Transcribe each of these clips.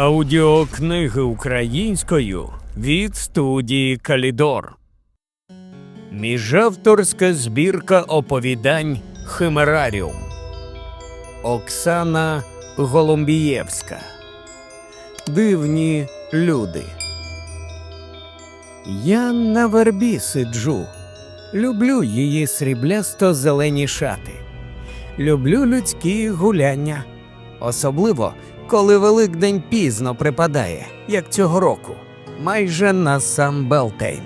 Аудіокниги українською від студії Калідор. Міжавторська збірка оповідань Химераріум. Оксана Голомбієвська. Дивні люди. Я на вербі сиджу. Люблю її сріблясто зелені шати. Люблю людські гуляння. Особливо, коли Великдень пізно припадає, як цього року, майже на сам Белтейн.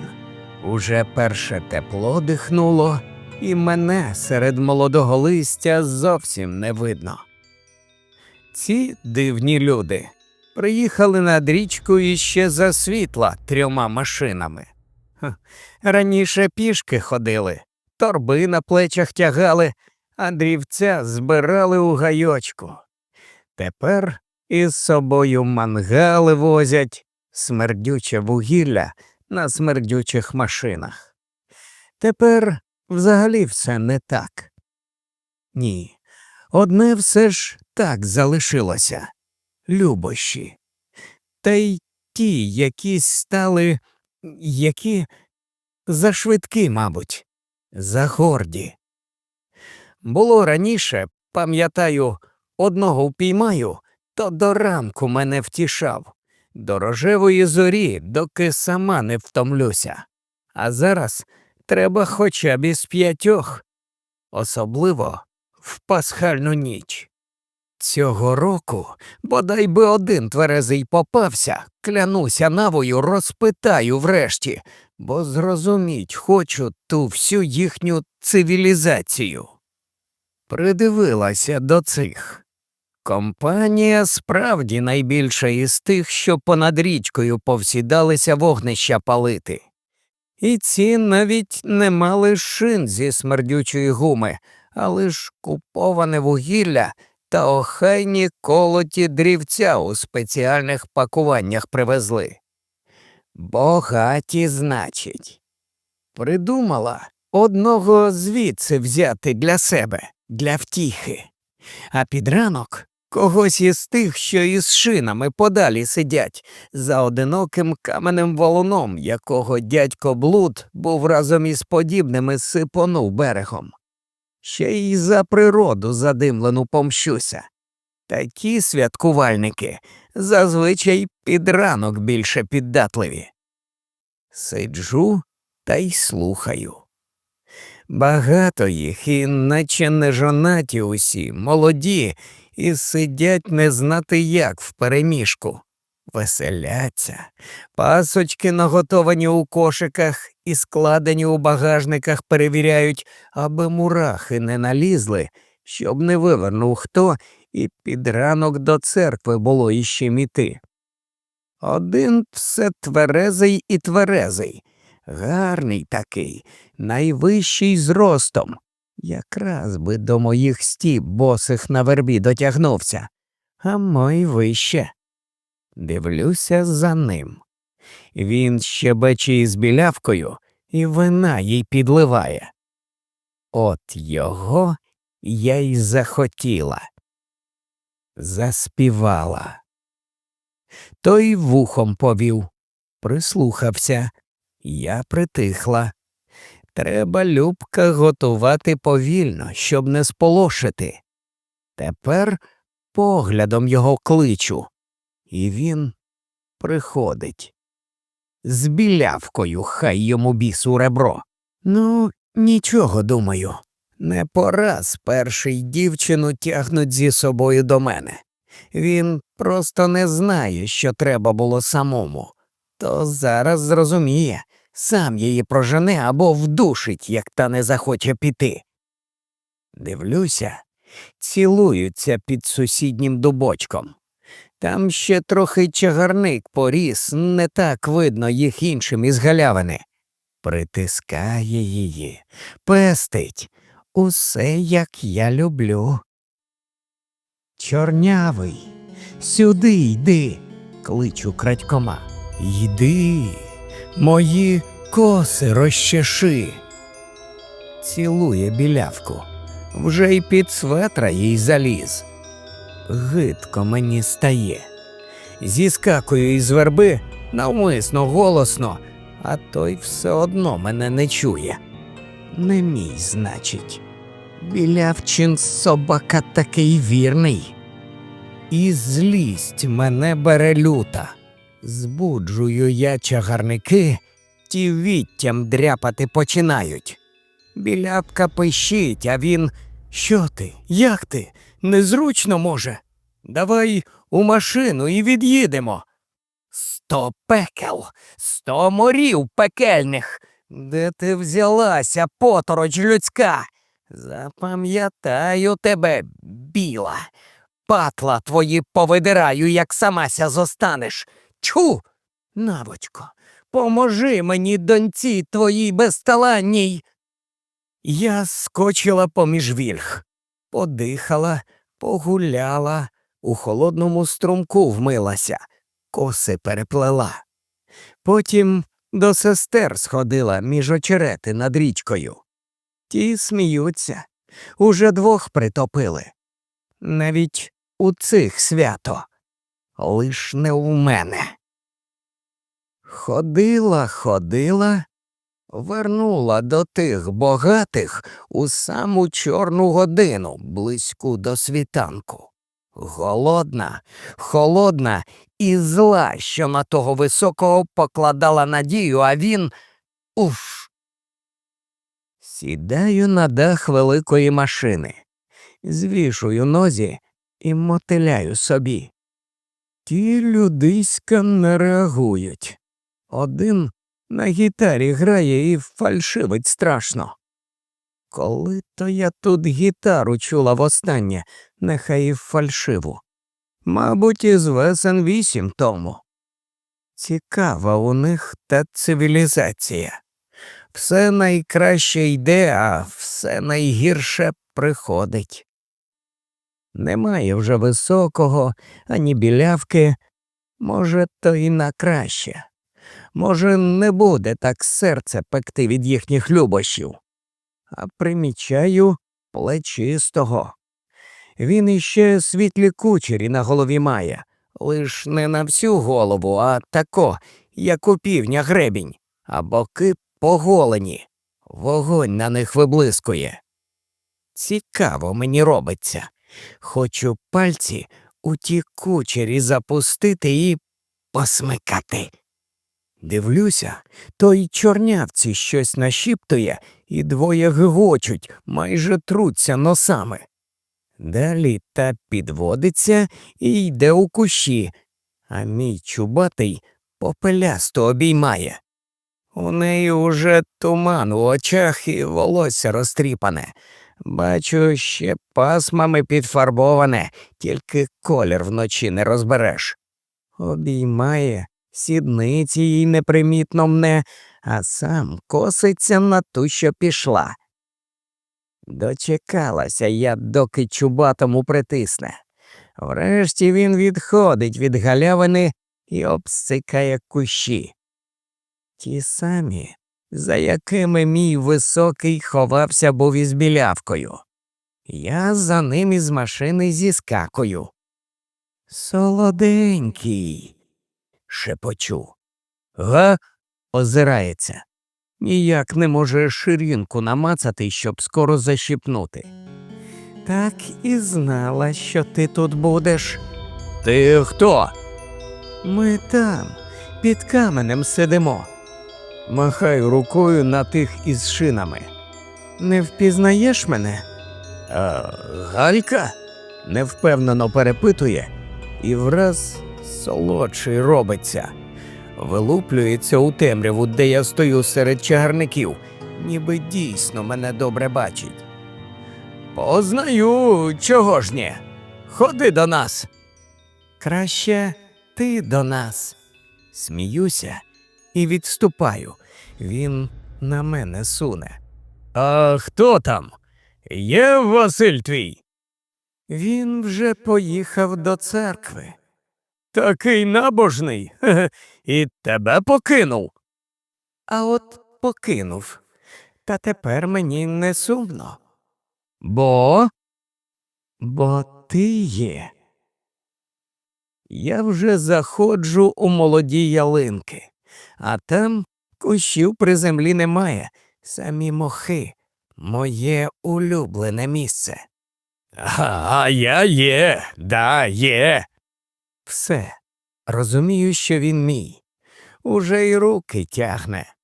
Уже перше тепло дихнуло, і мене серед молодого листя зовсім не видно. Ці дивні люди приїхали над річку іще за світла трьома машинами. Ха, Раніше пішки ходили, торби на плечах тягали, а дрівця збирали у гайочку. Тепер із собою мангали возять, смердюче вугілля на смердючих машинах. Тепер взагалі все не так. Ні, одне все ж так залишилося любощі. Та й ті якісь стали, які зашвидкі, мабуть, загорді. Було раніше, пам'ятаю, одного впіймаю, то до ранку мене втішав. До рожевої зорі, доки сама не втомлюся. А зараз треба хоча б із п'ятьох, особливо в пасхальну ніч. Цього року, бодай би один тверезий попався, клянуся навою, розпитаю врешті, бо зрозуміть хочу ту всю їхню цивілізацію. Придивилася до цих. Компанія справді найбільша із тих, що понад річкою повсідалися вогнища палити. І ці навіть не мали шин зі смердючої гуми, а лиш куповане вугілля та охайні колоті дрівця у спеціальних пакуваннях привезли. Богаті, значить. Придумала одного звідси взяти для себе, для втіхи, а під ранок когось із тих, що із шинами подалі сидять, за одиноким каменем валуном, якого дядько Блуд був разом із подібними сипонув берегом. Ще й за природу задимлену помщуся. Такі святкувальники зазвичай під ранок більше піддатливі. Сиджу та й слухаю. Багато їх, і наче не жонаті усі, молоді, і сидять не знати як в переміжку. Веселяться, пасочки наготовані у кошиках і складені у багажниках перевіряють, аби мурахи не налізли, щоб не вивернув хто, і під ранок до церкви було іще міти. Один все тверезий і тверезий, гарний такий, найвищий зростом. Якраз би до моїх стіп босих на вербі дотягнувся, а мой вище. Дивлюся за ним. Він щебече із білявкою, і вина їй підливає. От його я й захотіла. Заспівала. Той вухом повів, прислухався. Я притихла. Треба Любка готувати повільно, щоб не сполошити. Тепер поглядом його кличу, і він приходить. З білявкою хай йому бісу ребро. Ну, нічого думаю. Не пораз перший дівчину тягнуть зі собою до мене. Він просто не знає, що треба було самому, то зараз зрозуміє, сам її прожене або вдушить, як та не захоче піти. Дивлюся, цілуються під сусіднім дубочком. Там ще трохи чагарник поріс, не так видно їх іншим із галявини. Притискає її, пестить усе, як я люблю. Чорнявий, сюди йди, кличу крадькома. Йди, мої коси розчеши. Цілує білявку, вже й під светра їй заліз. Гидко мені стає. Зіскакую із верби навмисно голосно, а той все одно мене не чує. Не мій, значить. Білявчин собака такий вірний. І злість мене бере люта. Збуджую я чагарники, ті віттям дряпати починають. Білявка пищить, а він. Що ти? Як ти? Незручно може. Давай у машину і від'їдемо. Сто пекел, сто морів пекельних. Де ти взялася, потороч людська? Запам'ятаю тебе, біла. Патла твої повидираю, як самася зостанеш. Чу. Навочко, поможи мені, доньці твоїй безталанній. Я скочила поміж вільх, подихала, погуляла, у холодному струмку вмилася, коси переплела. Потім до сестер сходила між очерети над річкою. Ті сміються, уже двох притопили. Навіть у цих свято, лиш не у мене. Ходила, ходила, вернула до тих богатих у саму чорну годину, близьку до світанку. Голодна, холодна і зла, що на того високого покладала надію, а він уф. Сідаю на дах великої машини, звішую нозі і мотиляю собі. Ті людиська не реагують. Один на гітарі грає і фальшивить страшно. Коли то я тут гітару чула востаннє, нехай і фальшиву. Мабуть, із весен вісім тому. Цікава у них та цивілізація. Все найкраще йде, а все найгірше приходить. Немає вже високого, ані білявки, може, то і на краще. Може, не буде так серце пекти від їхніх любощів. А примічаю плечистого. Він іще світлі кучері на голові має, лиш не на всю голову, а тако, як у півня гребінь, а боки поголені, вогонь на них виблискує. Цікаво мені робиться. Хочу пальці у ті кучері запустити і посмикати. Дивлюся, той чорнявці щось нашіптує, і двоє гигочуть, майже труться носами. Далі та підводиться і йде у кущі, а мій чубатий попелясто обіймає. У неї уже туман у очах і волосся розтріпане. Бачу, ще пасмами підфарбоване, тільки колір вночі не розбереш. Обіймає, сідниці їй непримітно мне, а сам коситься на ту, що пішла. Дочекалася я, доки чубатому притисне. Врешті він відходить від галявини і обсикає кущі. Ті самі, за якими мій високий ховався був із білявкою. Я за ним із машини зіскакую. Солоденький. шепочу. Га? озирається. Ніяк не може ширинку намацати, щоб скоро защіпнути. Так і знала, що ти тут будеш. Ти хто? Ми там, під каменем сидимо. Махаю рукою на тих із шинами. Не впізнаєш мене? А, Галька? невпевнено перепитує, і враз солодший робиться. Вилуплюється у темряву, де я стою серед чагарників, ніби дійсно мене добре бачить. Познаю, чого ж ні? Ходи до нас. Краще ти до нас. Сміюся і відступаю. Він на мене суне. А хто там? Є Василь твій? Він вже поїхав до церкви. Такий набожний, і тебе покинув. А от покинув. Та тепер мені не сумно. Бо? Бо ти є. Я вже заходжу у молоді ялинки, а там кущів при землі немає, самі мохи, моє улюблене місце. А, а я є, да, є. Все. Розумію, що він мій. Уже й руки тягне.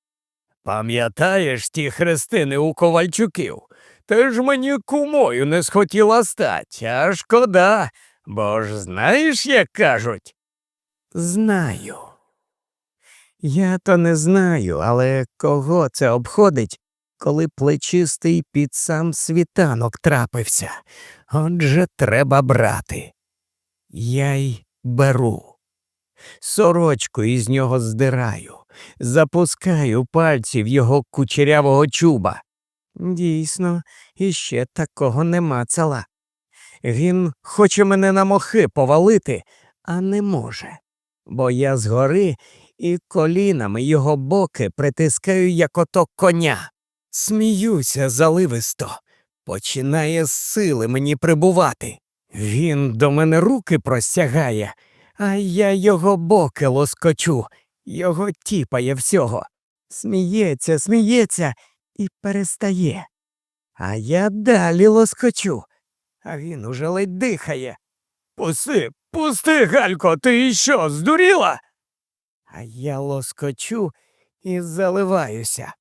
Пам'ятаєш ті хрестини у Ковальчуків? Ти ж мені кумою не схотіла стать, а шкода, бо ж знаєш, як кажуть? Знаю. Я то не знаю, але кого це обходить, коли плечистий під сам світанок трапився. Отже, треба брати. Я й беру. Сорочку із нього здираю, запускаю пальці в його кучерявого чуба. Дійсно, іще такого нема цала. Він хоче мене на мохи повалити, а не може, бо я згори і колінами його боки притискаю, як ото коня. Сміюся заливисто, починає з сили мені прибувати. Він до мене руки простягає, а я його боки лоскочу, його тіпає всього. Сміється, сміється і перестає. А я далі лоскочу, а він уже ледь дихає. Пусти, пусти, Галько, ти що, здуріла? А я лоскочу і заливаюся.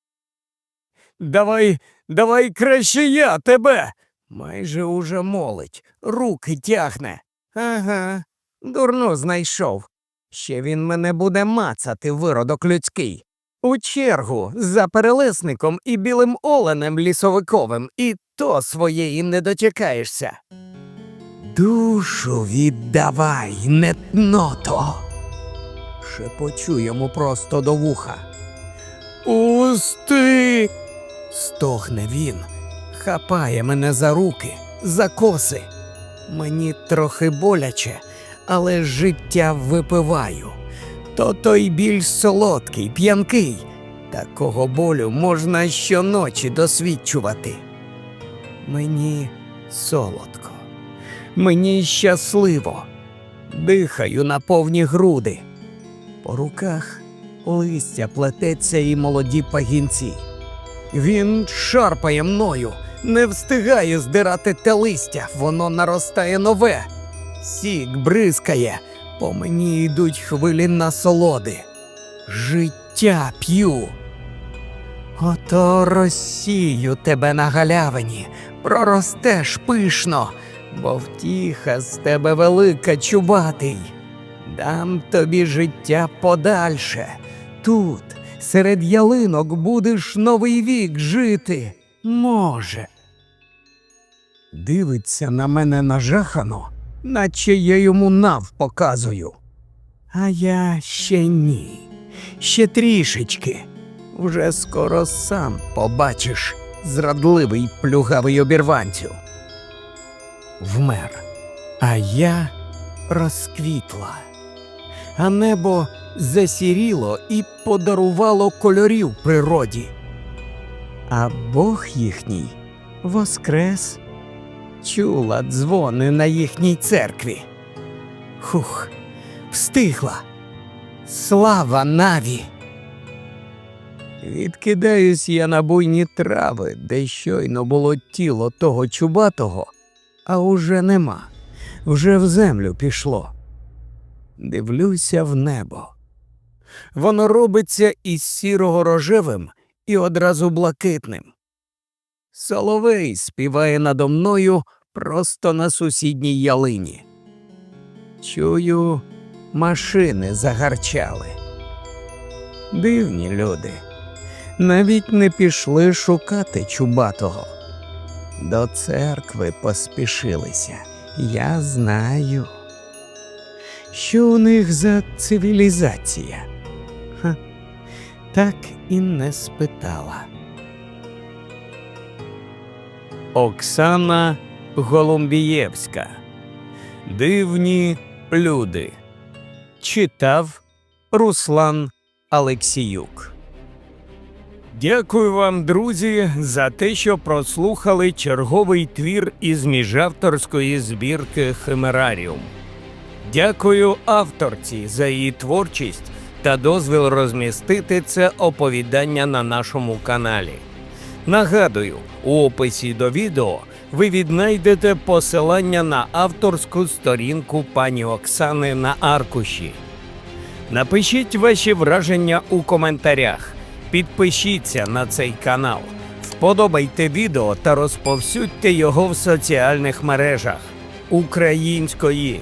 Давай, давай краще я тебе. Майже уже молить, руки тягне. Ага, дурно знайшов. Ще він мене буде мацати, виродок людський. У чергу за перелесником і білим оленем лісовиковим, і то своєї не дочекаєшся. Душу віддавай, нетното. Шепочу йому просто до вуха. Пусти. стогне він, хапає мене за руки, за коси. Мені трохи боляче, але життя випиваю. То той біль солодкий, п'янкий. Такого болю можна щоночі досвідчувати. Мені солодко, мені щасливо, дихаю на повні груди. По руках листя плететься і молоді пагінці. Він шарпає мною, не встигає здирати те листя, воно наростає нове. Сік бризкає, по мені йдуть хвилі насолоди. Життя п'ю. Ото розсію тебе на галявині, проростеш пишно, бо втіха з тебе велика чубатий. Дам тобі життя подальше. Тут, серед ялинок, будеш новий вік жити. Може. Дивиться на мене нажахано, наче я йому нав показую. А я ще ні, ще трішечки. Вже скоро сам побачиш зрадливий плюгавий обірванцю. Вмер, а я розквітла, а небо засіріло і подарувало кольорів природі. А Бог їхній воскрес, чула дзвони на їхній церкві. Хух, встигла. Слава наві! Відкидаюсь я на буйні трави, де щойно було тіло того чубатого, а уже нема, вже в землю пішло. Дивлюся в небо. Воно робиться із сірого рожевим і одразу блакитним. Соловей співає надо мною просто на сусідній ялині. Чую, машини загарчали. Дивні люди навіть не пішли шукати чубатого. До церкви поспішилися, я знаю. Що у них за цивілізація? Ха, так і не спитала. Оксана Голумбієвська. Дивні люди. Читав Руслан Алексіюк. Дякую вам, друзі, за те, що прослухали черговий твір із міжавторської збірки Химераріум. Дякую авторці за її творчість та дозвіл розмістити це оповідання на нашому каналі. Нагадую, у описі до відео ви віднайдете посилання на авторську сторінку пані Оксани на аркуші. Напишіть ваші враження у коментарях, підпишіться на цей канал, вподобайте відео та розповсюдьте його в соціальних мережах. Української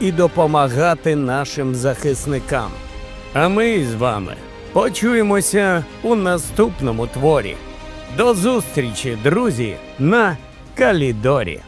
і допомагати нашим захисникам. А ми з вами почуємося у наступному творі. До зустрічі, друзі, на Калідорі.